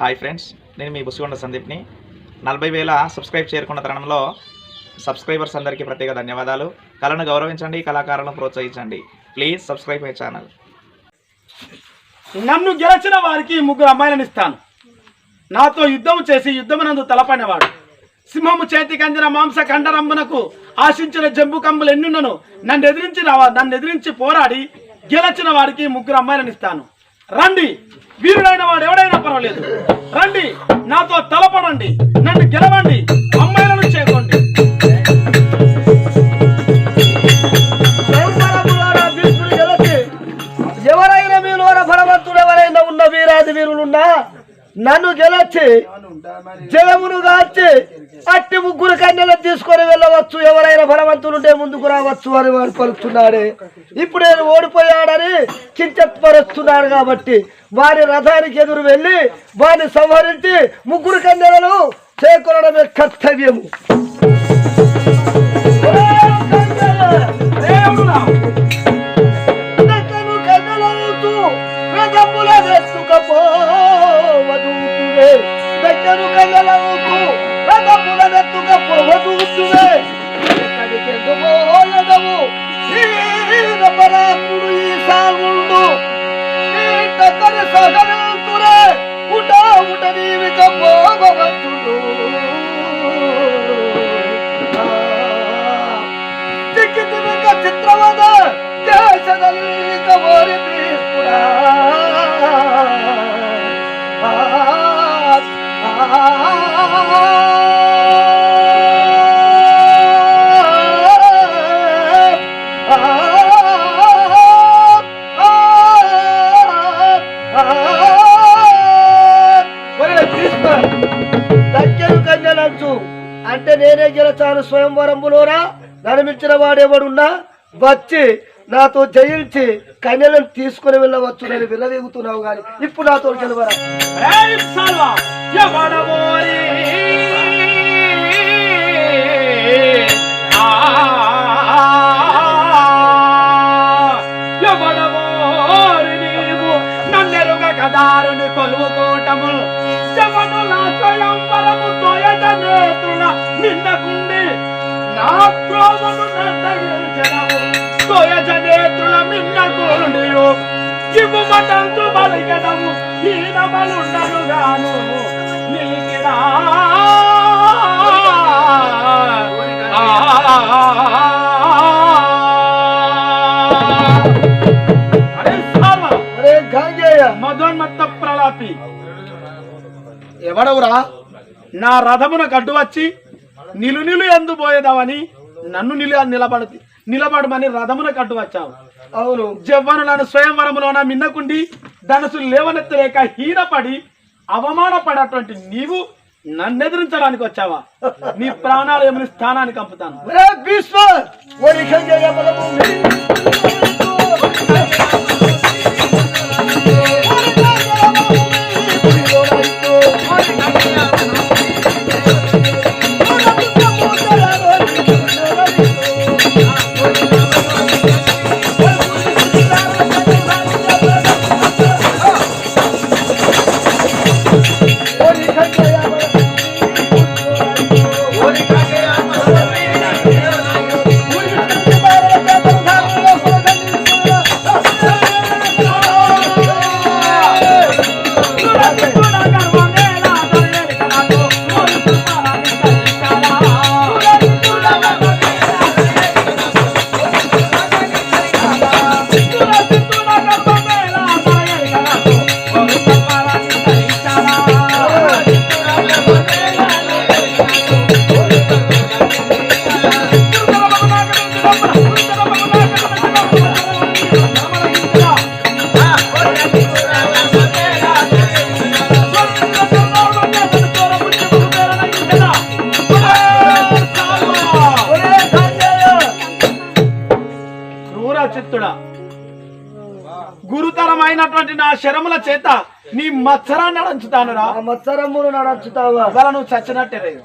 Hi friends నేను మీ బుసిగొండ సందీప్ని. నలభై వేల సబ్స్క్రైబ్ చేరుకున్న తరుణంలో సబ్స్క్రైబర్స్ అందరికీ ప్రత్యేక ధన్యవాదాలు. కళను గౌరవించండి కళాకారులను ప్రోత్సహించండి. Please subscribe my channel. నన్ను గెలిచిన వారికి ముగ్గురు అమ్మాయిలను ఇస్తాను. నాతో యుద్ధం చేసి యుద్ధమునందు తలపడినవాడు సింహము చేతికి అందిన మాంస కండరంబునకు ఆశించిన జంబు కమ్ములు ఎన్నున్నను. నన్ను ఎదిరించి నన్ను ఎదిరించి పోరాడి గెలిచిన వారికి ముగ్గురు అమ్మాయిలను ఇస్తాను. రండి. వీరుడైన వాడు ఎవడైనా పర్వాలేదు. రండి. నాతో తలపడండి. నన్ను గెలవండి. అమ్మాయిలను గెలిచి, ఎవరైనా మీలోన బలవంతుడు ఎవరైనా ఉన్న వీరాది వీరులున్నా నన్ను గెలచి జలమును గాచి అట్టి ముగ్గురు కన్యలను తీసుకొని వెళ్ళవచ్చు. ఎవరైనా బలవంతులుంటే ముందుకు రావచ్చు అని వాడు పలుకుతున్నాడే. ఇప్పుడు నేను ఓడిపోయాడని కించత్పరుస్తున్నాడు కాబట్టి వారి రథానికి ఎదురు వెళ్ళి వారిని సంహరించి ముగ్గురు కన్యలను చేకొనడమే కర్తవ్యము. దేవుడా! దక్కను ಚಿತ್ರವಾದ ದೇಶದಲ್ಲಿ ಕವರಿ ಬೀಸ್ಪುರ అంటే నేనే గెలచాను స్వయంవరంబులోనా? నడిమించిన వాడెవడున్నా? వచ్చి నాతో జయించి కన్యలను తీసుకుని వెళ్ళవచ్చు. నేను విలవేగుతున్నావు గాని ఇప్పుడు నాతో గెలవరా? ఏయ్ సాల్వా! ఆ! నీవు? నన్నెరుగక దారుని కొలువుకోటము శవనుల స్వయంవరము తోయట నేత్రుల నిన్నకుండి నా ప్రోమను నన్నగించడము తోయట నేత్రుల మిన్నకుండి ఇవు మటంతు బలిగడము హీన గాను నీకిరా ప్రలాపి ఎవడవురా నా రథమున గడ్డు వచ్చి నిలు నిలు ఎందు పోయేదావని నన్ను నిలు నిలబడి నిలబడమని రథమున కడ్డు వచ్చావు అవును జవ్వనులను స్వయంవరములోన మిన్నకుండి ధనసు లేవనెత్తలేక హీనపడి అవమానపడేటువంటి నీవు నన్ను నన్నెదిరించడానికి వచ్చావా? నీ ప్రాణాలు ఏమని స్థానానికి పంపుతాను? భీష్మ గురుతరమైనటువంటి నా శరముల చేత నీ మత్సరాన్ని అడంచుతానురా ఆ మత్సరమ్మును నడచుతావా? ఇవాళ నువ్వు చచ్చినట్టే రేగు.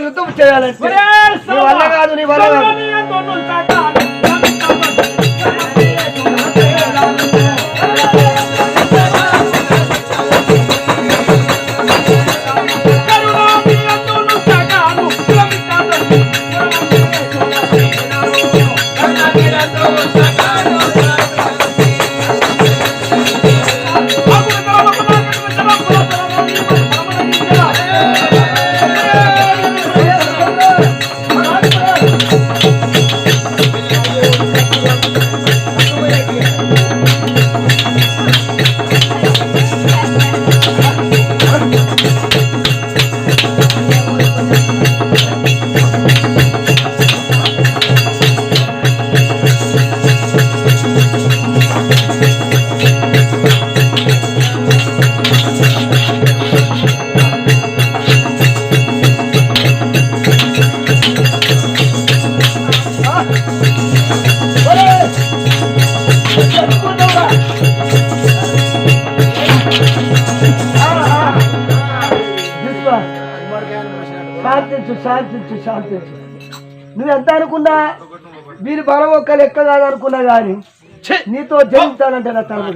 యుద్ధం చేయాలంటే నీ వల్ల కాదు నీ వల్ల కాదు ఒక్క లెక్క కాదనుకున్నా గాని నీతో జరుగుతానంటే నా తరపు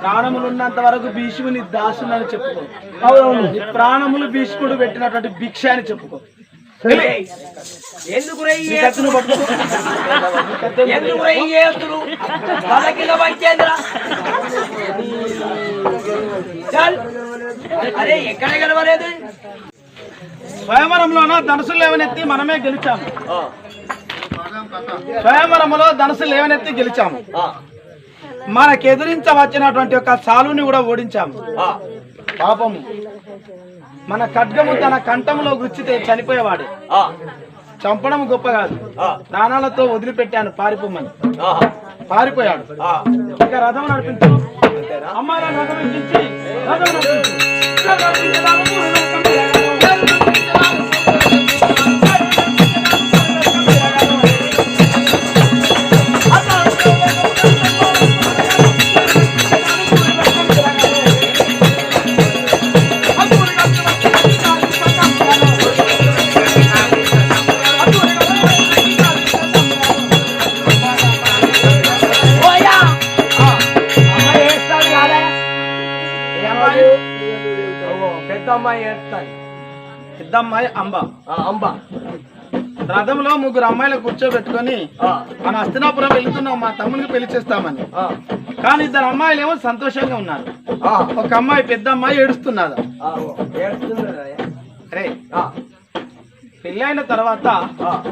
ప్రాణములు ఉన్నంత వరకు భీష్ముని దాసునని చెప్పుకో. అవునవును. ఈ ప్రాణములు భీష్ముడు పెట్టినటువంటి భిక్ష అని చెప్పుకో. ఎందుకు ఎందుకు పంచేంద్ర అరే ఎక్కడ గెలవలేదు స్వయంవరంలోన ధనుసులు లేవనెత్తి మనమే గెలిచాము. స్వయంవరంలో ధనుసులు లేవనెత్తి గెలిచాము. మనకెదిరించ వచ్చినటువంటి ఒక సాలుని కూడా ఓడించాము. పాపము మన ఖడ్గము తన కంఠంలో గుచ్చితే చనిపోయేవాడు. చంపడం గొప్ప కాదు. ప్రాణాలతో వదిలిపెట్టాను పారిపోమని. పారిపోయాడు. ఇక రథం నడిపించు. అమ్మాయి రథం రథం నడిపించు. అమ్మాయి ఏడుస్తాను పెద్ద అమ్మాయి అంబ అంబ. రథంలో ముగ్గురు అమ్మాయిలు కూర్చోబెట్టుకొని మన హస్తినాపురం వెళ్తున్నాం మా తమ్మునికి పెళ్ళి చేస్తామని. కానీ ఇద్దరు అమ్మాయిలు ఏమో సంతోషంగా ఉన్నారు. ఒక అమ్మాయి పెద్ద అమ్మాయి ఏడుస్తున్నది. అరే పెళ్ళి అయిన తర్వాత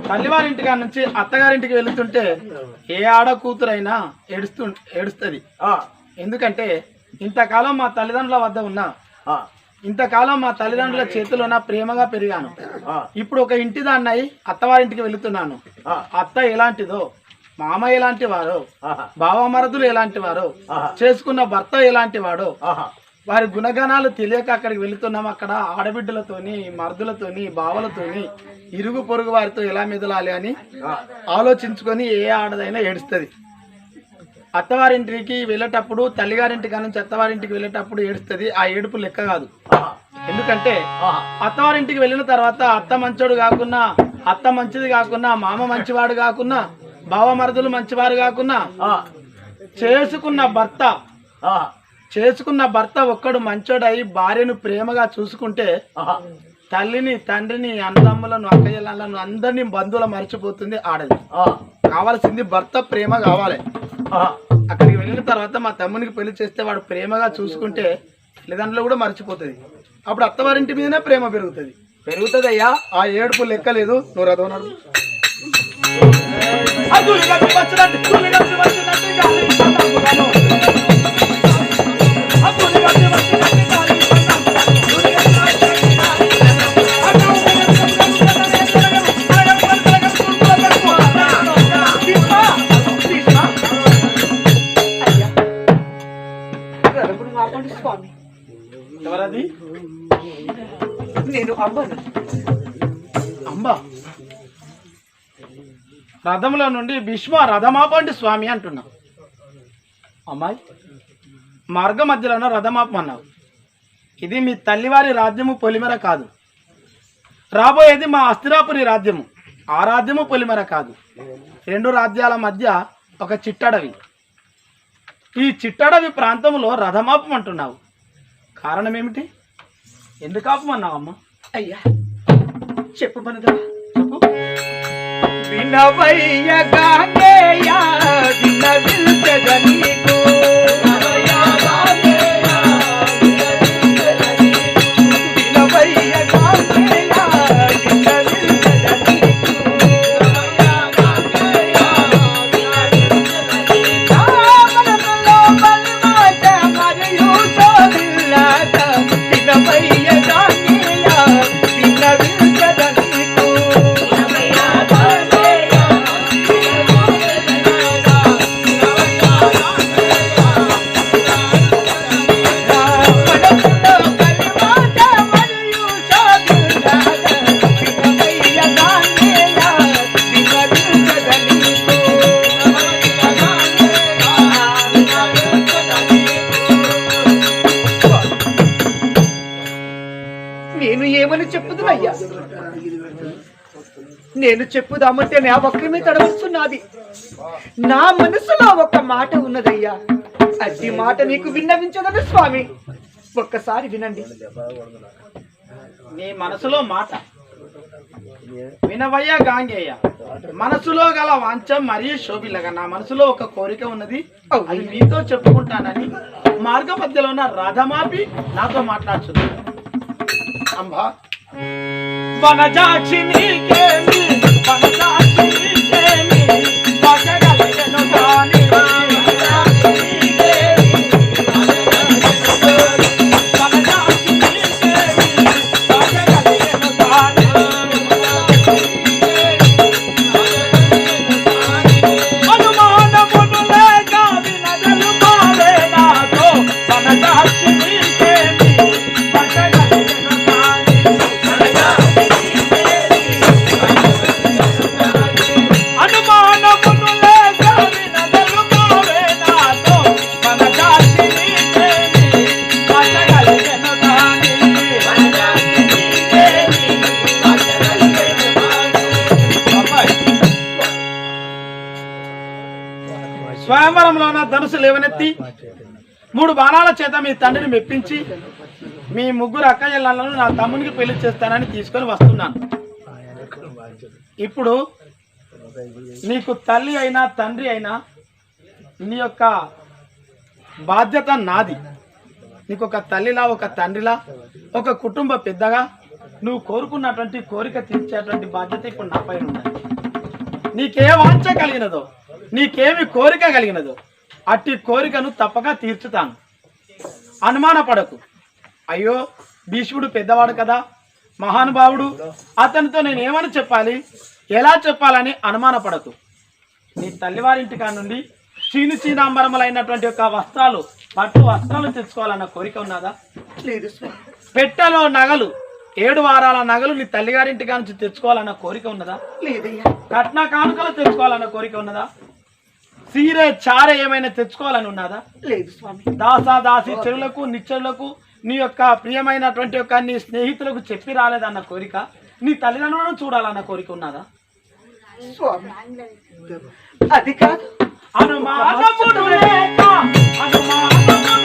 తల్లివారింటి కాడ నుంచి అత్తగారింటికి వెళుతుంటే ఏ ఆడ కూతురైనా ఏడుస్తు ఏడుస్తుంది. ఎందుకంటే ఇంతకాలం మా తల్లిదండ్రుల వద్ద ఉన్నా ఇంతకాలం మా తల్లిదండ్రుల చేతిలో నా ప్రేమగా పెరిగాను. ఇప్పుడు ఒక ఇంటి దాన్నై అత్తవారింటికి వెళుతున్నాను. అత్త ఎలాంటిదో మామ ఎలాంటి వారో బావమరదులు ఎలాంటి వారో చేసుకున్న భర్త ఎలాంటి వాడో వారి గుణగణాలు తెలియక అక్కడికి వెళుతున్నాం. అక్కడ ఆడబిడ్డలతోని మరుదులతోని బావలతోని ఇరుగు పొరుగు వారితో ఎలా మెదలాలి అని ఆలోచించుకొని ఏ ఆడదైనా ఏడుస్తుంది. అత్తవారింటికి వెళ్ళేటప్పుడు తల్లిగారింటికి నుంచి అత్తవారింటికి వెళ్ళేటప్పుడు ఏడుస్తుంది. ఆ ఏడుపు లెక్క కాదు. ఎందుకంటే అత్తవారింటికి వెళ్ళిన తర్వాత అత్త మంచోడు కాకున్నా అత్త మంచిది కాకున్నా మామ మంచివాడు కాకున్నా బావ మరుదులు మంచివారు కాకున్నా చేసుకున్న భర్త చేసుకున్న భర్త ఒక్కడు మంచోడై భార్యను ప్రేమగా చూసుకుంటే తల్లిని తండ్రిని అన్నదమ్ములను అక్కయ్యలను అందరినీ బంధువుల మర్చిపోతుంది ఆడది. కావాల్సింది భర్త ప్రేమ కావాలి. అక్కడికి వెళ్ళిన తర్వాత మా తమ్మునికి పెళ్ళి చేస్తే వాడు ప్రేమగా చూసుకుంటే తల్లిదండ్రులు కూడా మర్చిపోతుంది అప్పుడు అత్తవారింటి మీదనే ప్రేమ పెరుగుతుంది. పెరుగుతుందయ్యా? ఆ ఏడుపు లెక్కలేదు నువ్వు రథం నడుపు. అదులు గట్టు వచ్చినట్టు, రథంలో నుండి భీష్మ రథమాపండి స్వామి అంటున్నావు అమ్మాయి మార్గ మధ్యలోన రథమాపమన్నావు ఇది మీ తల్లివారి రాజ్యము పొలిమెర కాదు. రాబోయేది మా అస్థిరాపురి రాజ్యము. ఆ రాజ్యము పొలిమెర కాదు. రెండు రాజ్యాల మధ్య ఒక చిట్టడవి. ఈ చిట్టడవి ప్రాంతంలో రథమాపమంటున్నావు కారణం ఏమిటి ఎందుకు ఆపమన్నావు అమ్మ అయ్యా చెప్పు పనిదా వినవయ్య గాంగేయ వినవిల్చద నీకు చెప్పుదామంటే నా ఒక్కమే తడవస్తున్నది నా మనసులో ఒక మాట ఉన్నదయ్యా. అట్టి మాట నీకు విన్నవించదని స్వామి. ఒక్కసారి వినండి. నీ మనసులో మాట. వినవయ్య గాంగేయ మనసులో గల వాంఛం మరియు శోభిలగా నా మనసులో ఒక కోరిక ఉన్నది. అది మీతో చెప్పుకుంటానని మార్గ మధ్యలో ఉన్న రథమాపి నాతో మాట్లాడుతున్నాను అంబా. వనజాక్షి నీకేమి వనజాక్షి బాణాల చేత మీ తండ్రిని మెప్పించి మీ ముగ్గురు అక్కయ్యలను నా తమ్మునికి పెళ్ళి చేస్తానని తీసుకొని వస్తున్నాను. ఇప్పుడు నీకు తల్లి అయినా తండ్రి అయినా నీ యొక్క బాధ్యత నాది. నీకు ఒక తల్లిలా ఒక తండ్రిలా ఒక కుటుంబ పెద్దగా నువ్వు కోరుకున్నటువంటి కోరిక తీర్చేటువంటి బాధ్యత ఇప్పుడు నా పైన ఉన్నది. నీకే వాంఛ కలిగినదో నీకేమి కోరిక కలిగినదో అట్టి కోరికను తప్పక తీర్చుతాను. అనుమానపడకు. అయ్యో భీష్ముడు పెద్దవాడు కదా మహానుభావుడు. అతనితో నేను ఏమని చెప్పాలి? ఎలా చెప్పాలని అనుమానపడకు. నీ తల్లివారింటి నుండి చీని చీనాంబరములైనటువంటి యొక్క వస్త్రాలు పట్టు వస్త్రాలు తెచ్చుకోవాలన్న కోరిక ఉన్నదా? లేదు పెట్టెలో నగలు ఏడు వారాల నగలు నీ తల్లిగారింటి నుంచి తెచ్చుకోవాలన్న కోరిక ఉన్నదా? లేదయ్యా. కట్న కానుకలు తెచ్చుకోవాలన్న కోరిక ఉన్నదా? సీరే చారే ఏమైనా తెచ్చుకోవాలని ఉన్నదా లేదు స్వామి. దాసా దాసి చెరువులకు నిచ్చరులకు నీ యొక్క ప్రియమైనటువంటి యొక్క నీ స్నేహితులకు చెప్పి రాలేదన్న కోరిక నీ తల్లిదండ్రులను చూడాలన్న కోరిక ఉన్నదా? స్వామి అది కాదు. లేక అనుమానమును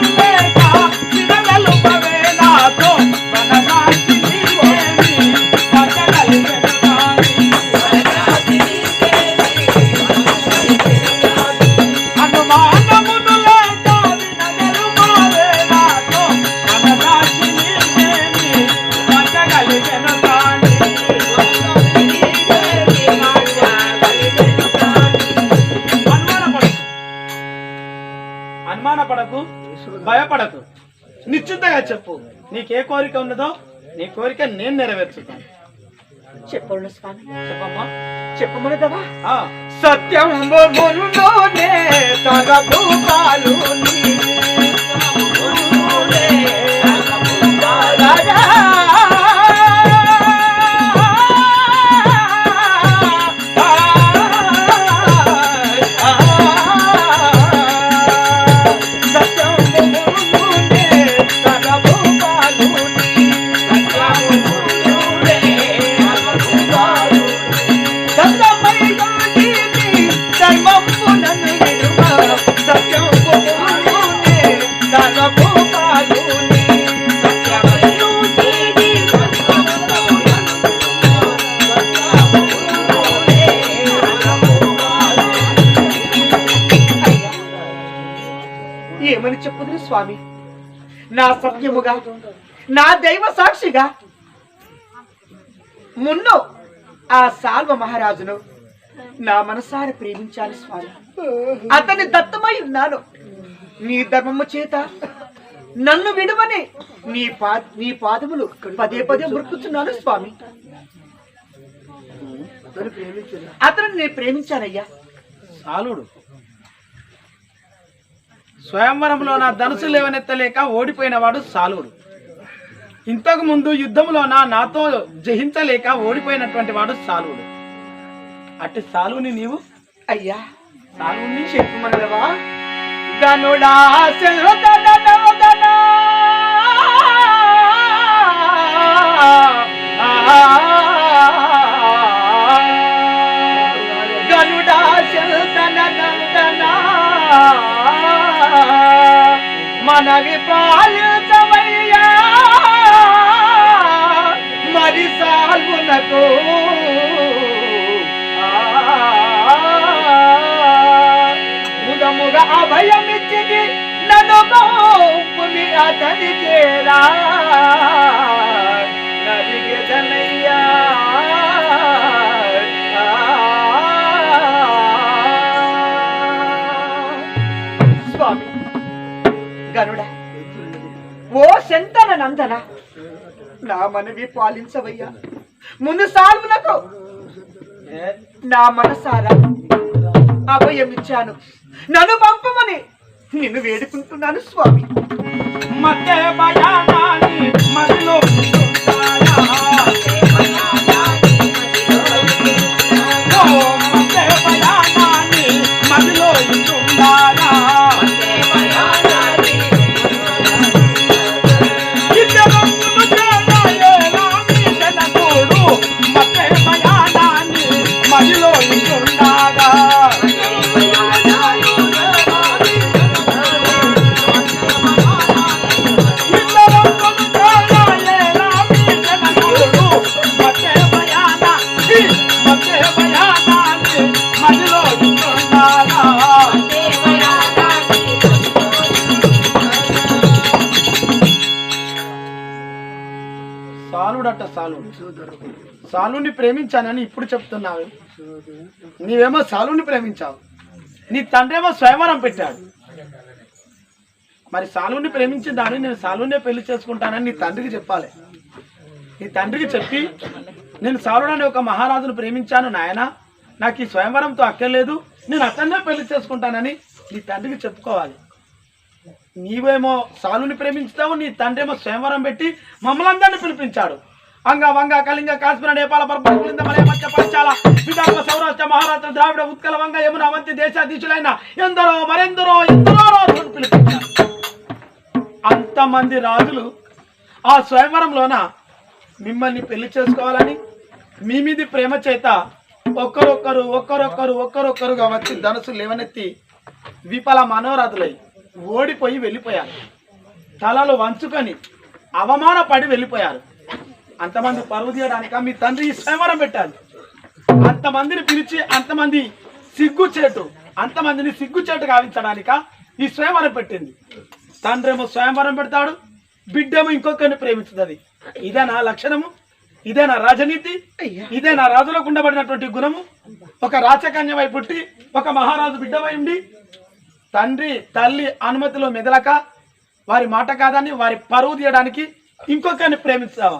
ఉన్నదో నీ కోరిక నేను నెరవేర్చుతాను చెప్పండి స్వామి. చెప్పమ్మా. చెప్పమనదవా ఆ, సత్యం బొగులోనే సగపు పాలు స్వామి నా సత్యముగా నా దైవ సాక్షిగా మున్ను ఆ సాల్వ మహారాజును నా మనసారి ప్రేమించాను స్వామి అతని దత్తమై ఉన్నాను నీ ధర్మము చేత నన్ను విడువని నీ పా నీ పాదములు పదే పదే మృక్కుతున్నాను స్వామి అతను నేను ప్రేమించానయ్యా సాలుడు స్వయంవరంలో నా ధనుసు లేవనెత్తలేక ఓడిపోయినవాడు సాలుడు ఇంతకు ముందు యుద్ధంలో నాతో జయించలేక ఓడిపోయినటువంటి వాడు సాలుడు అట్టి సాలుని నీవు? అయ్యా సాలుని చెప్పమనవా గనుడా. మనవి పాలించవయ్యా శంతన నా మనవి పాలించవయ్యా. ముందు సాల్వునకు నా మనసారా? అభయమిచ్చాను. నన్ను పంపమని. నిన్ను వేడుకుంటున్నాను స్వామి. మధ్య భయానాన్ని మదిలో సాలుని ప్రేమించానని ఇప్పుడు చెప్తున్నావు. నీవేమో సాలుని ప్రేమించావు. నీ తండ్రి ఏమో స్వయంవరం పెట్టాడు. మరి సాలుని ప్రేమించిన దాన్ని నేను సాలునే పెళ్ళి చేసుకుంటానని నీ తండ్రికి చెప్పాలి. నీ తండ్రికి చెప్పి నేను సాలుడని ఒక మహారాజును ప్రేమించాను నాయన. నాకు ఈ స్వయంవరంతో అక్కర్లేదు. నేను అతన్నే పెళ్ళి చేసుకుంటానని నీ తండ్రికి చెప్పుకోవాలి. నీవేమో సాలుని ప్రేమించుతావు నీ తండ్రి ఏమో స్వయంవరం పెట్టి మమ్మల్ని అందరినీ పిలిపించాడు. అంగ వంగ కళింగ కాశ్మీర నేపాల పర్వత మలయ మధ్య పంచాల విదర్భ సౌరాష్ట్ర మహారాష్ట్ర ద్రావిడ ఉత్కల వంగ యమున అవంతి దేశాధీశులైన ఎందరో మరెందరో ఎందరో రాజులను పిలిపించారు. అంతమంది రాజులు ఆ స్వయంవరంలోన మిమ్మల్ని పెళ్ళి చేసుకోవాలని మీ మీది ప్రేమ చేత ఒక్కరొక్కరు ఒక్కరొక్కరు ఒక్కరొక్కరుగా వచ్చి ధనుసు లేవనెత్తి విఫల మనోరథులై ఓడిపోయి వెళ్ళిపోయారు. తలలు వంచుకొని అవమానపడి వెళ్ళిపోయారు. అంతమంది పరువు తీయడానిక? మీ తండ్రి సంవరం పెట్టాలి అంతమందిని పిలిచి అంతమంది సిగ్గు చేటు అంతమందిని సిగ్గు చేటు గావించడానిక ఈ స్వయంవరం పెట్టింది. తండ్రి ఏమో స్వయంవరం పెడతాడు బిడ్డేమో ఇంకొకరిని ప్రేమించుతుంది. ఇదేనా లక్షణము ఇదేనా రాజనీతి ఇదేనా రాజులకు ఉండబడినటువంటి గుణము. ఒక రాచకన్యవై పుట్టి ఒక మహారాజు బిడ్డవై ఉండి తండ్రి తల్లి అనుమతిలో మెదలక వారి మాట కాదని వారి పరువు తీయడానికి ఇంకొకరిని ప్రేమిస్తావా?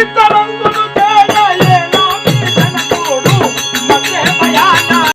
ఇంత